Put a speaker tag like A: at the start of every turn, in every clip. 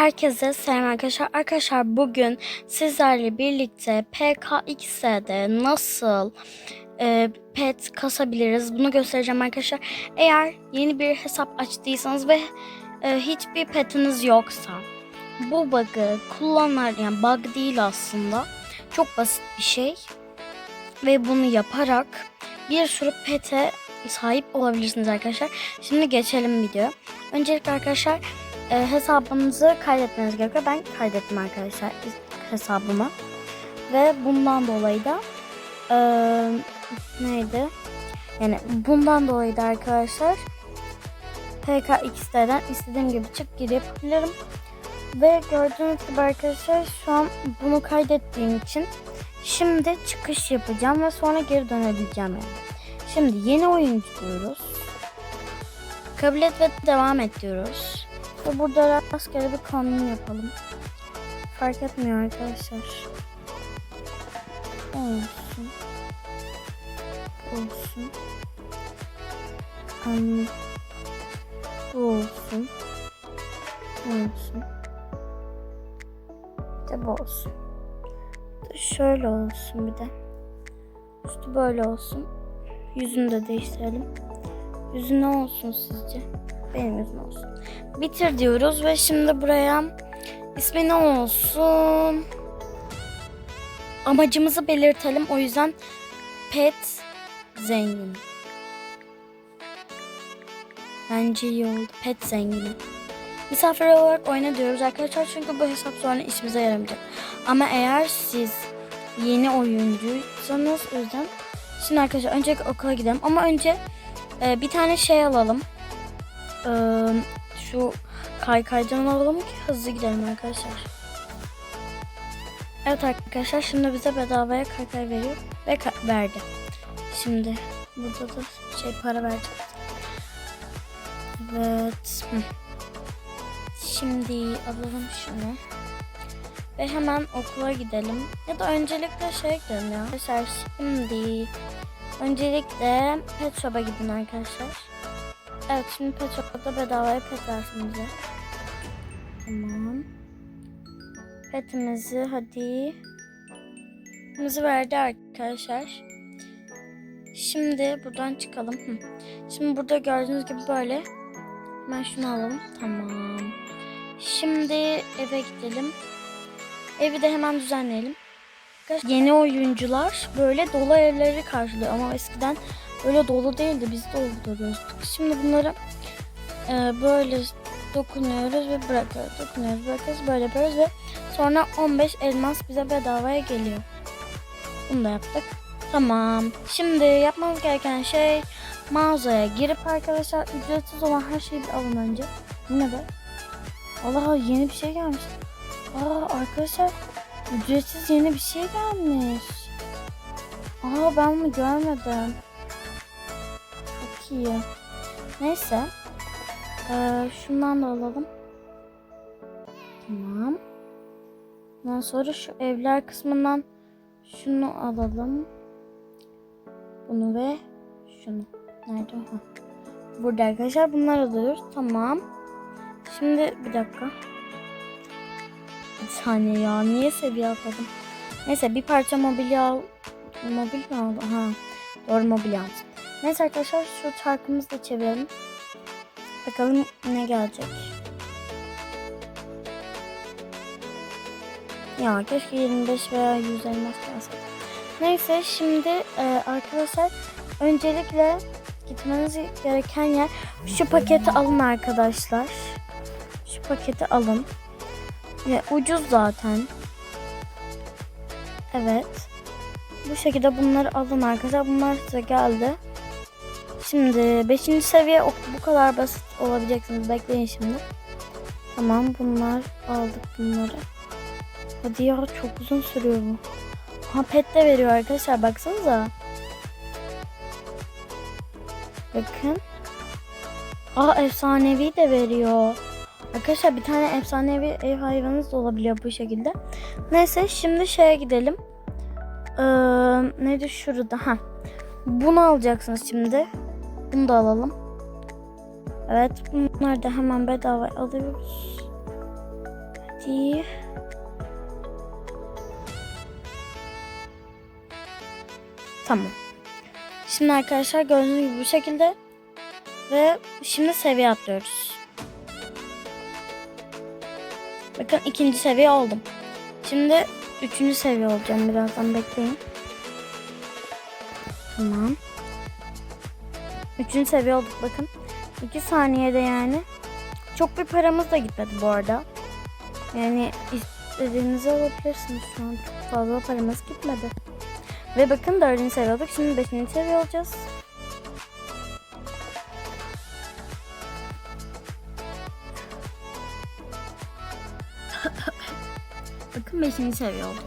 A: Herkese selam arkadaşlar. Arkadaşlar bugün sizlerle birlikte PKX'de nasıl e, pet kasabiliriz bunu göstereceğim arkadaşlar. Eğer yeni bir hesap açtıysanız ve e, hiçbir petiniz yoksa bu bug'ı kullanır yani bug değil aslında. Çok basit bir şey. Ve bunu yaparak bir sürü pete sahip olabilirsiniz arkadaşlar. Şimdi geçelim videoya. Öncelikle arkadaşlar e, hesabınızı kaydetmeniz gerekiyor. Ben kaydettim arkadaşlar hesabımı. Ve bundan dolayı da e, neydi? Yani bundan dolayı da arkadaşlar PKX'den istediğim gibi çık gir yapabilirim. Ve gördüğünüz gibi arkadaşlar şu an bunu kaydettiğim için şimdi çıkış yapacağım ve sonra geri dönebileceğim yani. Şimdi yeni oyuncu diyoruz. Kabul et ve devam et diyoruz. Ve burada rastgele bir kanun yapalım. Fark etmiyor arkadaşlar. Olsun. Olsun. Um, bu olsun. Bu olsun. Bir de bu olsun. De şöyle olsun bir de. Üstü böyle olsun. Yüzünü de değiştirelim. Yüzü ne olsun sizce? Benim yüzüm olsun. Bitir diyoruz ve şimdi buraya ismi ne olsun? Amacımızı belirtelim. O yüzden pet zengin. Bence iyi oldu. Pet zengini. Misafir olarak oyna diyoruz arkadaşlar. Çünkü bu hesap sonra işimize yaramayacak. Ama eğer siz yeni oyuncuysanız o yüzden Şimdi arkadaşlar önce okula gidelim. Ama önce e, bir tane şey alalım. E, şu kaykaydan alalım ki hızlı gidelim arkadaşlar. Evet arkadaşlar şimdi bize bedavaya kaykay veriyor ve ka- verdi. Şimdi burada da şey para verecek. Evet. Şimdi alalım şunu. Ve hemen okula gidelim. Ya da öncelikle şey gidelim ya. Arkadaşlar şimdi öncelikle pet shop'a gidin arkadaşlar. Evet şimdi pet shop'ta bedavaya pet versin bize. Tamam. Petimizi hadi. Petimizi verdi arkadaşlar. Şimdi buradan çıkalım. Şimdi burada gördüğünüz gibi böyle. Hemen şunu alalım. Tamam. Şimdi eve gidelim. Evi de hemen düzenleyelim. Yeni oyuncular böyle dolu evleri karşılıyor ama eskiden böyle dolu değildi. Biz dolduruyoruz. Şimdi bunları e, böyle dokunuyoruz ve bırakıyoruz. Dokunuyoruz, bırakıyoruz, böyle yapıyoruz ve sonra 15 elmas bize bedavaya geliyor. Bunu da yaptık. Tamam. Şimdi yapmamız gereken şey mağazaya girip arkadaşlar ücretsiz olan her şeyi bir alın önce. Yine de. Allah yeni bir şey gelmiş. Aa arkadaşlar ücretsiz yeni bir şey gelmiş. Aa ben bunu görmedim. İyi. Neyse. Ee, şundan da alalım. Tamam. Ondan sonra şu evler kısmından şunu alalım. Bunu ve şunu. Nerede? Ha. Burada arkadaşlar bunlar alıyoruz. Tamam. Şimdi bir dakika. Bir saniye ya. Niye seviye atladım? Neyse bir parça mobilya al. Mobil mi? Ha. Doğru mobilya aldım. Neyse arkadaşlar şu çarkımızı da çevirelim. Bakalım ne gelecek. Ya keşke 25 veya 100 elmas. Neyse şimdi e, arkadaşlar öncelikle gitmeniz gereken yer şu paketi alın arkadaşlar. Şu paketi alın. Ya ucuz zaten. Evet. Bu şekilde bunları alın arkadaşlar. Bunlar size geldi. Şimdi 5. seviye ok- bu kadar basit olabileceksiniz. Bekleyin şimdi. Tamam bunlar aldık bunları. Hadi ya çok uzun sürüyor bu. Ha pet de veriyor arkadaşlar baksanıza. Bakın. Aa efsanevi de veriyor. Arkadaşlar bir tane efsanevi ev hayvanınız da olabiliyor bu şekilde. Neyse şimdi şeye gidelim. Ee, neydi şurada? Ha. Bunu alacaksınız şimdi. Bunu da alalım. Evet bunlar da hemen bedava alıyoruz. Hadi. Tamam. Şimdi arkadaşlar gördüğünüz gibi bu şekilde ve şimdi seviye atlıyoruz. Bakın ikinci seviye oldum. Şimdi üçüncü seviye olacağım birazdan bekleyin. Tamam. Üçüncü seviye olduk bakın. İki saniyede yani. Çok bir paramız da gitmedi bu arada. Yani istediğinizi alabilirsiniz şu an. Çok fazla paramız gitmedi. Ve bakın dördüncü seviye olduk. Şimdi beşinci seviye olacağız. bakın beşinci seviye olduk.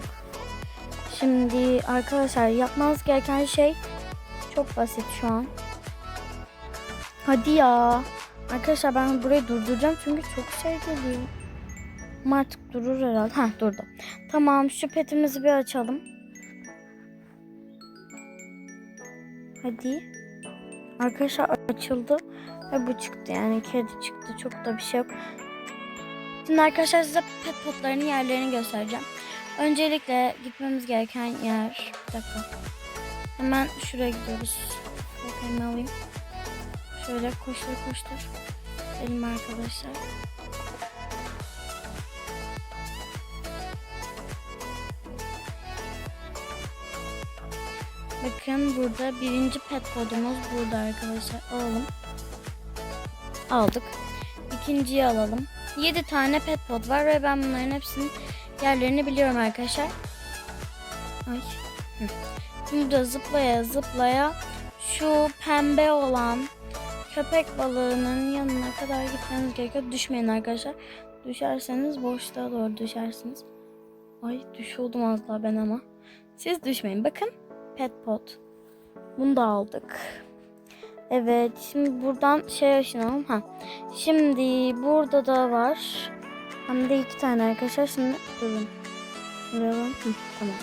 A: Şimdi arkadaşlar yapmanız gereken şey çok basit şu an. Hadi ya. Arkadaşlar ben burayı durduracağım çünkü çok şey geliyor. Ama artık durur herhalde. Heh durdu. Tamam şu petimizi bir açalım. Hadi. Arkadaşlar açıldı ve bu çıktı yani kedi çıktı çok da bir şey yok. Şimdi arkadaşlar size pet potlarının yerlerini göstereceğim. Öncelikle gitmemiz gereken yer. Bir dakika. Hemen şuraya gidiyoruz. Bakayım alayım. Şöyle koştur koştur. Elim arkadaşlar. Bakın burada birinci pet kodumuz burada arkadaşlar. Alalım. Aldık. İkinciyi alalım. 7 tane pet pod var ve ben bunların hepsinin yerlerini biliyorum arkadaşlar. Ay. Şimdi de zıplaya zıplaya şu pembe olan köpek balığının yanına kadar gitmeniz gerekiyor. Düşmeyin arkadaşlar. Düşerseniz boşluğa doğru düşersiniz. Ay düşüyordum az daha ben ama. Siz düşmeyin. Bakın pet pot. Bunu da aldık. Evet şimdi buradan şey açalım. Ha. Şimdi burada da var. Hem de iki tane arkadaşlar. Şimdi durun. Duralım. Hı, tamam.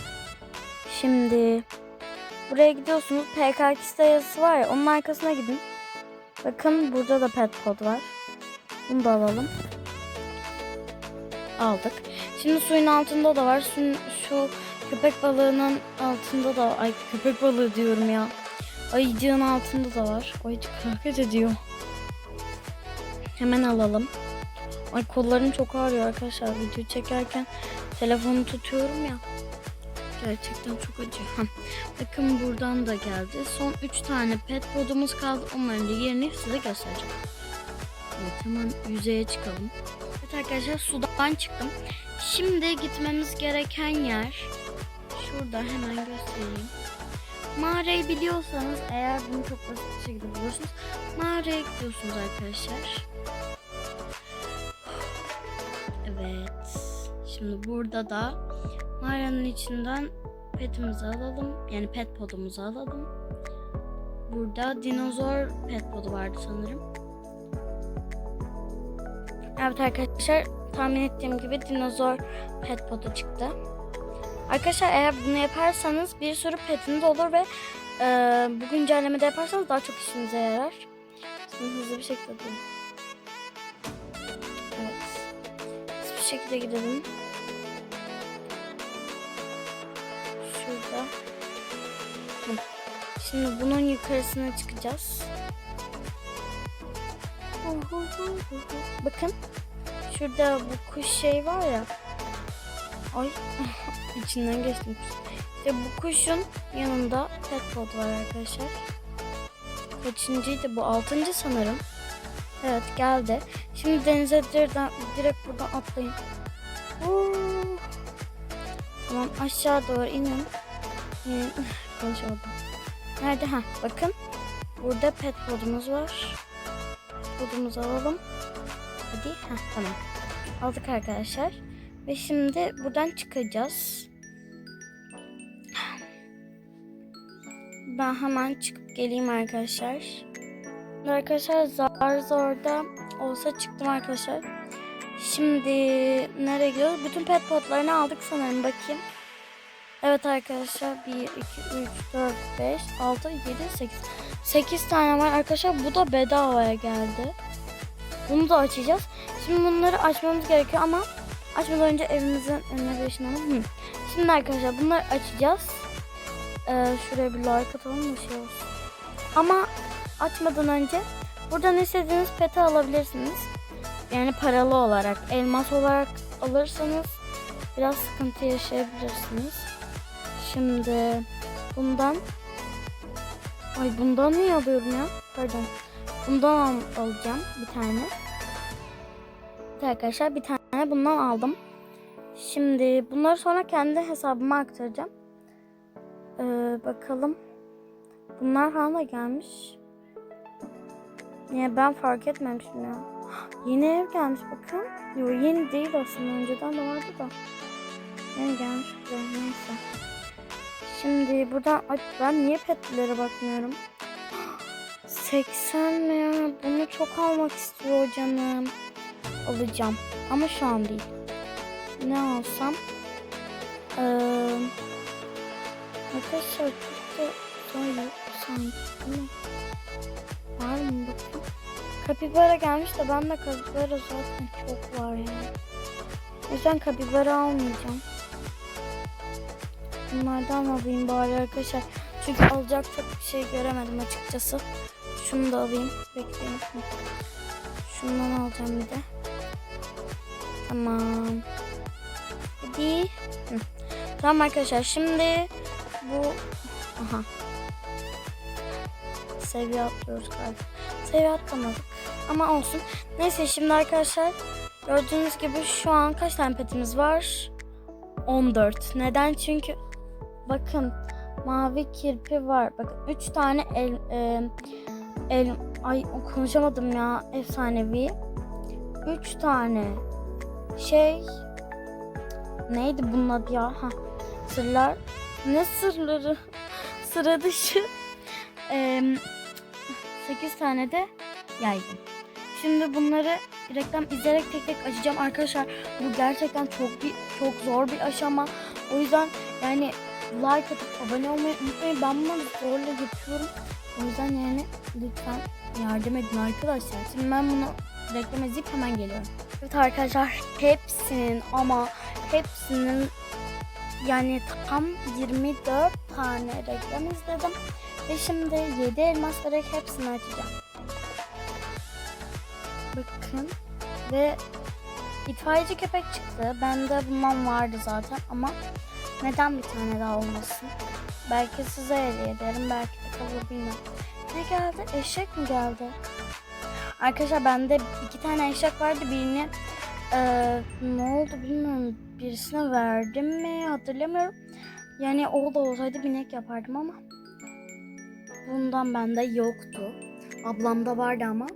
A: Şimdi buraya gidiyorsunuz. PKK yazısı var ya onun arkasına gidin. Bakın burada da pet kod var. Bunu da alalım. Aldık. Şimdi suyun altında da var. Şu, şu köpek balığının altında da ay köpek balığı diyorum ya. Ayıcığın altında da var. Ayıcık hareket ediyor. Hemen alalım. Ay kollarım çok ağrıyor arkadaşlar. Video çekerken telefonu tutuyorum ya. Gerçekten çok acıyor. Hah. Bakın buradan da geldi. Son 3 tane pet podumuz kaldı. Onların da yerini size göstereceğim. Evet hemen yüzeye çıkalım. Evet arkadaşlar sudan çıktım. Şimdi gitmemiz gereken yer şurada hemen göstereyim. Mağarayı biliyorsanız eğer bunu çok basit bir şekilde bulursunuz. Mağaraya gidiyorsunuz arkadaşlar. Evet. Şimdi burada da mağaranın içinden petimizi alalım. Yani pet podumuzu alalım. Burada dinozor pet podu vardı sanırım. Evet arkadaşlar tahmin ettiğim gibi dinozor pet podu çıktı. Arkadaşlar eğer bunu yaparsanız bir sürü petiniz olur ve e, bu güncellemede yaparsanız daha çok işinize yarar. Şimdi hızlı bir şekilde durun. Evet. Hızlı bir şekilde gidelim. Şimdi bunun yukarısına çıkacağız. Bakın. Şurada bu kuş şey var ya. Ay içinden geçtim. İşte bu kuşun yanında pet pod var arkadaşlar. Kaçıncıydı bu? Altıncı sanırım. Evet geldi. Şimdi denize direkt buradan atlayın. Oo. Tamam aşağı doğru inin. İnin. Konuşamadım. Nerede? Ha bakın. Burada pet podumuz var. Podumuzu alalım. Hadi. Ha tamam. Aldık arkadaşlar. Ve şimdi buradan çıkacağız. Ben hemen çıkıp geleyim arkadaşlar. Arkadaşlar zar zorda olsa çıktım arkadaşlar. Şimdi nereye gidiyoruz? Bütün pet potlarını aldık sanırım bakayım. Evet arkadaşlar 1, 2, 3, 4, 5, 6, 7, 8. 8 tane var arkadaşlar. Bu da bedavaya geldi. Bunu da açacağız. Şimdi bunları açmamız gerekiyor ama Açmadan önce evimizin önüne bir. Hı. Şimdi arkadaşlar bunları açacağız. Ee, şuraya bir like atalım da şey olsun. Ama açmadan önce buradan istediğiniz peti alabilirsiniz. Yani paralı olarak, elmas olarak alırsanız biraz sıkıntı yaşayabilirsiniz. Şimdi bundan Ay bundan niye alıyorum ya? Pardon. Bundan al- alacağım bir tane. Arkadaşlar bir tane bundan aldım. Şimdi bunları sonra kendi hesabıma aktaracağım. Ee, bakalım. Bunlar da gelmiş. Niye ben fark etmemişim ya. Yeni ev gelmiş bakın. Yo yeni değil aslında önceden de vardı da. Yeni gelmiş neyse. Şimdi buradan ay ben niye petlere bakmıyorum? 80 mi? Bunu çok almak istiyor canım. Alacağım. Ama şu an değil. Ne alsam? Ee, arkadaşlar çok da zor sanki. Var mı bakayım? Kapibara gelmiş de ben de kapibara zaten çok var yani. O yüzden kapibara almayacağım. Bunlardan alayım bari arkadaşlar. Çünkü alacak çok bir şey göremedim açıkçası. Şunu da alayım. Bekleyin. Şundan alacağım bir de. Tamam. Hadi. Hı. Tamam arkadaşlar şimdi bu aha seviye atlıyoruz galiba. Seviye atlamadık ama olsun. Neyse şimdi arkadaşlar gördüğünüz gibi şu an kaç tane petimiz var? 14. Neden? Çünkü bakın mavi kirpi var. Bakın 3 tane el, e, el ay konuşamadım ya efsanevi. 3 tane şey neydi bunun adı ya? Ha, sırlar. Ne sırları? Sıra dışı. Eee 8 tane de yaygın. Şimdi bunları reklam izleyerek tek tek açacağım arkadaşlar. Bu gerçekten çok bir çok zor bir aşama. O yüzden yani like atıp abone olmayı unutmayın. Ben bunu zorla yapıyorum. O yüzden yani lütfen yardım edin arkadaşlar. Şimdi ben bunu reklam hemen geliyorum. Evet arkadaşlar hepsinin ama hepsinin yani tam 24 tane reklam izledim. Ve şimdi 7 elmas vererek hepsini açacağım. Bakın. Ve itfaiyeci köpek çıktı. Bende bundan vardı zaten ama neden bir tane daha olmasın? Belki size hediye ederim. Belki de kabul bilmem. Ne geldi? Eşek mi geldi? Arkadaşlar bende iki tane eşek vardı. Birini eee, ne oldu bilmiyorum. Birisine verdim mi hatırlamıyorum. Yani o da olsaydı binek yapardım ama bundan bende yoktu. Ablamda vardı ama.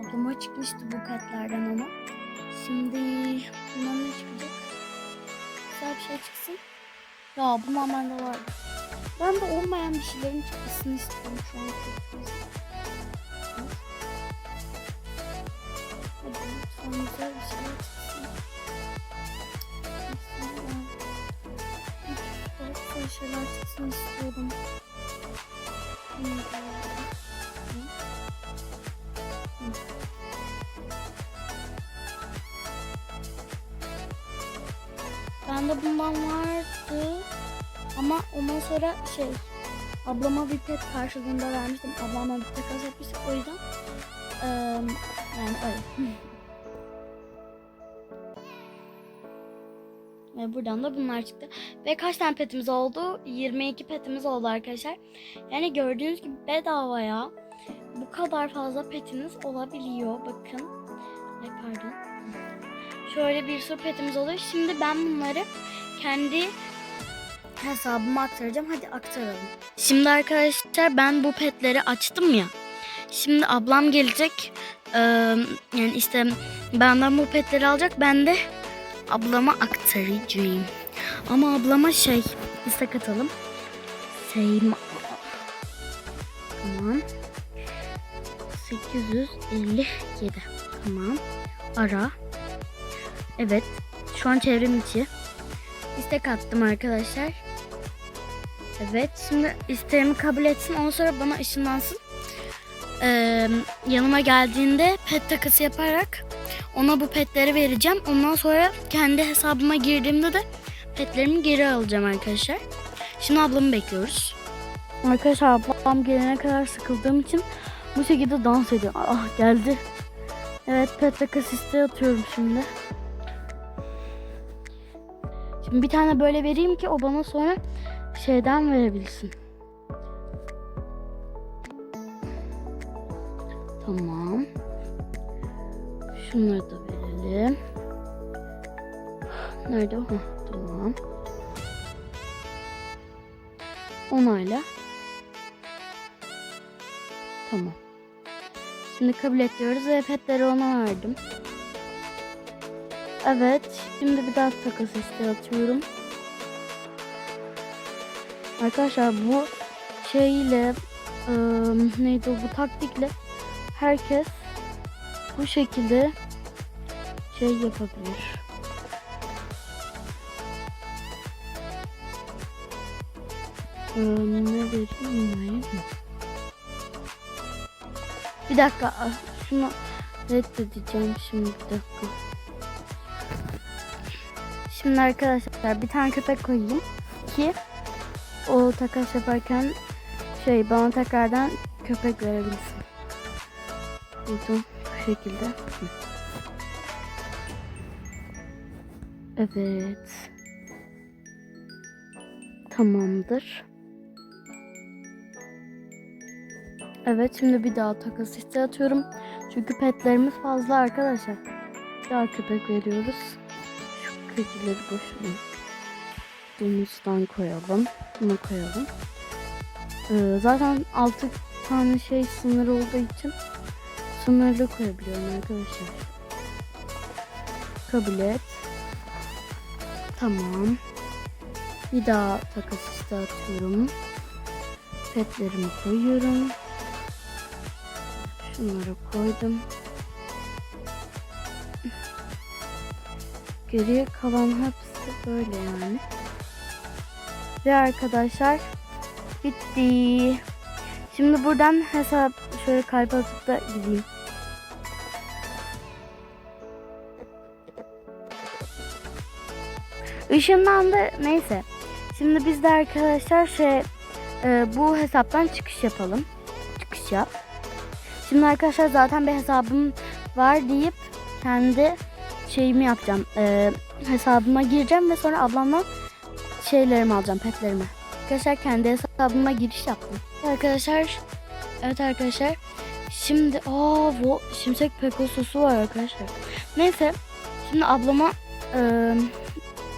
A: Ablama çıkmıştı bu petlerden ama. Şimdi bundan ne çıkacak? Güzel bir şey çıksın. Ya bundan bende vardı. Ben de olmayan bir şeylerin çıkmasını istiyorum şu an. Hadi güzel bir şeyler çıksın. Güzel şeyler çıksın istiyorum. Bende bundan vardı. Ama ondan sonra şey ablama bir pet karşılığında vermiştim. Ablama bir takas yapmıştık o yüzden. eee, yani öyle. Ve buradan da bunlar çıktı. Ve kaç tane petimiz oldu? 22 petimiz oldu arkadaşlar. Yani gördüğünüz gibi bedavaya bu kadar fazla petiniz olabiliyor. Bakın. Ay pardon. Şöyle bir sürü oluyor. Şimdi ben bunları kendi hesabıma aktaracağım. Hadi aktaralım. Şimdi arkadaşlar ben bu petleri açtım ya. Şimdi ablam gelecek. Ee, yani işte benden bu petleri alacak. Ben de ablama aktaracağım. Ama ablama şey istek atalım. Seyma. Tamam. 857. Tamam. Ara. Evet. Şu an çevrim içi. İstek attım arkadaşlar. Evet. Şimdi isteğimi kabul etsin. Ondan sonra bana ışınlansın. Ee, yanıma geldiğinde pet takası yaparak Ona bu petleri vereceğim. Ondan sonra kendi hesabıma girdiğimde de petlerimi geri alacağım arkadaşlar. Şimdi ablamı bekliyoruz. Arkadaşlar ablam gelene kadar sıkıldığım için bu şekilde dans ediyor. Ah geldi. Evet pet takas isteği atıyorum şimdi. Bir tane böyle vereyim ki o bana sonra şeyden verebilsin. Tamam. Şunları da verelim. Nerede o? Tamam. Onayla. Tamam. Şimdi kabul et diyoruz ve petleri ona verdim. Evet. Şimdi bir daha takas isteği atıyorum. Arkadaşlar bu şeyle ıı, neydi bu taktikle herkes bu şekilde şey yapabilir. Ee, ne vereyim? Bir dakika şunu reddedeceğim şimdi bir dakika. Şimdi arkadaşlar bir tane köpek koyayım ki o takas yaparken şey bana tekrardan köpek verebilsin. Buldum bu şekilde. Evet. Tamamdır. Evet şimdi bir daha takas isteği atıyorum. Çünkü petlerimiz fazla arkadaşlar. Bir daha köpek veriyoruz. Kötüleri boşuna. Domuzdan koyalım. Bunu koyalım. Ee, zaten 6 tane şey sınır olduğu için sınırlı koyabiliyorum arkadaşlar. Kabul et. Tamam. Bir daha takas isteği atıyorum. Petlerimi koyuyorum. Şunları koydum. Geriye kalan hepsi böyle yani. Ve arkadaşlar bitti. Şimdi buradan hesap şöyle kalp atıp da gideyim. Işınlandı neyse. Şimdi biz de arkadaşlar şey e, bu hesaptan çıkış yapalım. Çıkış yap. Şimdi arkadaşlar zaten bir hesabım var deyip kendi şeyimi yapacağım. E, hesabıma gireceğim ve sonra ablamdan şeylerimi alacağım, petlerimi. Arkadaşlar kendi hesabıma giriş yaptım. Arkadaşlar, evet arkadaşlar. Şimdi aa bu şimşek pekosusu var arkadaşlar. Neyse, şimdi ablama e,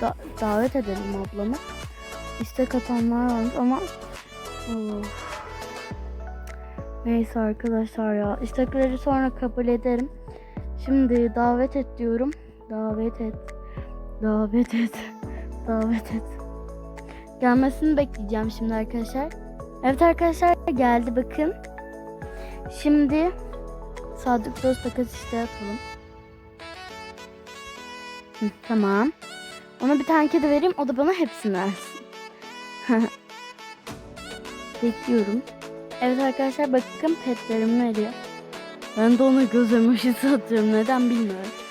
A: da- davet edelim ablamı. İstek atanlar varmış ama of. Neyse arkadaşlar ya istekleri sonra kabul ederim. Şimdi davet et diyorum. Davet et. Davet et. Davet et. Gelmesini bekleyeceğim şimdi arkadaşlar. Evet arkadaşlar geldi bakın. Şimdi Sadık Dost takas isteği atalım. Hı, tamam. Ona bir tane kedi vereyim o da bana hepsini versin. Bekliyorum. Evet arkadaşlar bakın petlerim veriyor. Ben de ona göz emojisi atıyorum. Neden bilmiyorum.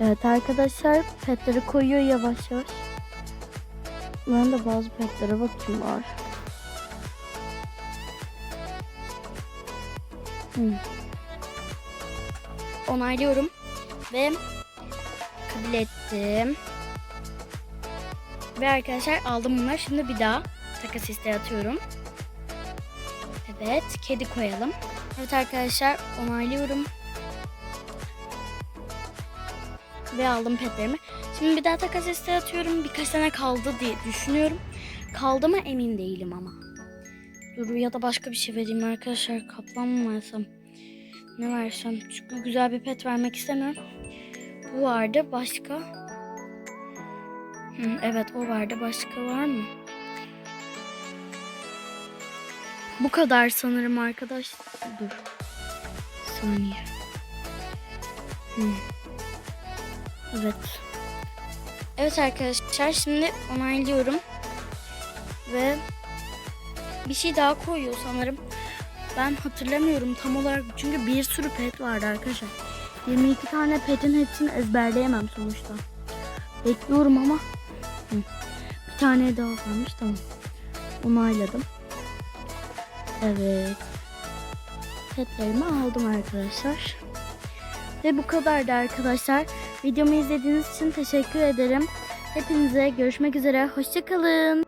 A: Evet arkadaşlar petleri koyuyor yavaş yavaş. Ben de bazı petlere bakayım var. Hmm. Onaylıyorum ve kabul ettim. Ve arkadaşlar aldım bunları. Şimdi bir daha takas isteği atıyorum. Evet, kedi koyalım. Evet arkadaşlar, onaylıyorum. Ve aldım petlerimi. Şimdi bir daha takas isteği atıyorum. Birkaç tane kaldı diye düşünüyorum. Kaldı mı emin değilim ama. Dur ya da başka bir şey vereyim arkadaşlar. Kaplan mı versem? Ne versem? Çünkü güzel bir pet vermek istemiyorum. Bu vardı. Başka? Hı, evet o vardı. Başka var mı? Bu kadar sanırım arkadaş. Dur. Saniye. Hı. Evet. Evet arkadaşlar şimdi onaylıyorum. Ve bir şey daha koyuyor sanırım. Ben hatırlamıyorum tam olarak çünkü bir sürü pet vardı arkadaşlar. 22 tane petin hepsini ezberleyemem sonuçta. Bekliyorum ama. Bir tane daha varmış tamam. Onayladım. Evet. Petlerimi aldım arkadaşlar. Ve bu kadardı arkadaşlar. Videomu izlediğiniz için teşekkür ederim. Hepinize görüşmek üzere. Hoşçakalın.